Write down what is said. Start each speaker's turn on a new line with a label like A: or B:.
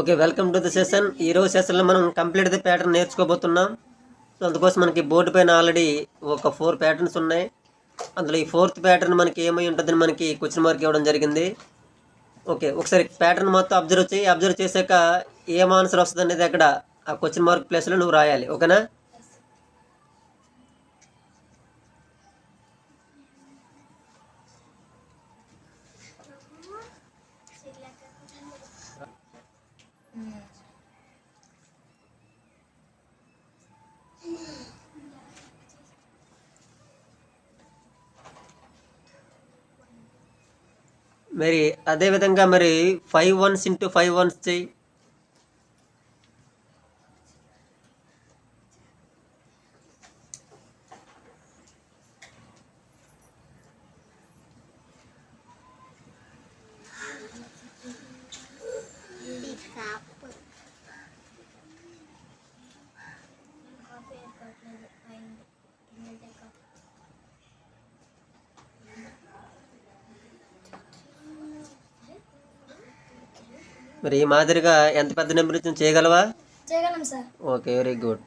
A: Okay welcome to the session. ఈరోజు సెషన్లో మనం కంప్లీట్ ది ప్యాటర్న్ నేర్చుకోబోతున్నాం. సో అందుకోసం మనకి బోర్డు పైన ఆల్రెడీ ఒక ఫోర్ ప్యాటర్న్స్ ఉన్నాయి. అందులో ఈ ఫోర్త్ ప్యాటర్న్ మనకి ఏమై ఉంటుందని మనకి క్వశ్చన్ మార్క్ ఇవ్వడం జరిగింది. ఓకే ఒకసారి ప్యాటర్న్ మొత్తం అబ్జర్వ్ చేయి. అబ్జర్వ్ చేశాక ఏం ఆన్సర్ వస్తుంది అనేది అక్కడ ఆ క్వశ్చన్ మార్క్ ప్లేస్లో నువ్వు రాయాలి. ఓకేనా? మరి అదే విధంగా మరి five ones into five ones చేయి. మరి ఈ మాదిరిగా ఎంత పెద్ద నెంబర్ ఇచ్చిన చేయగలవా?
B: చేయగలం సార్.
A: Okay very good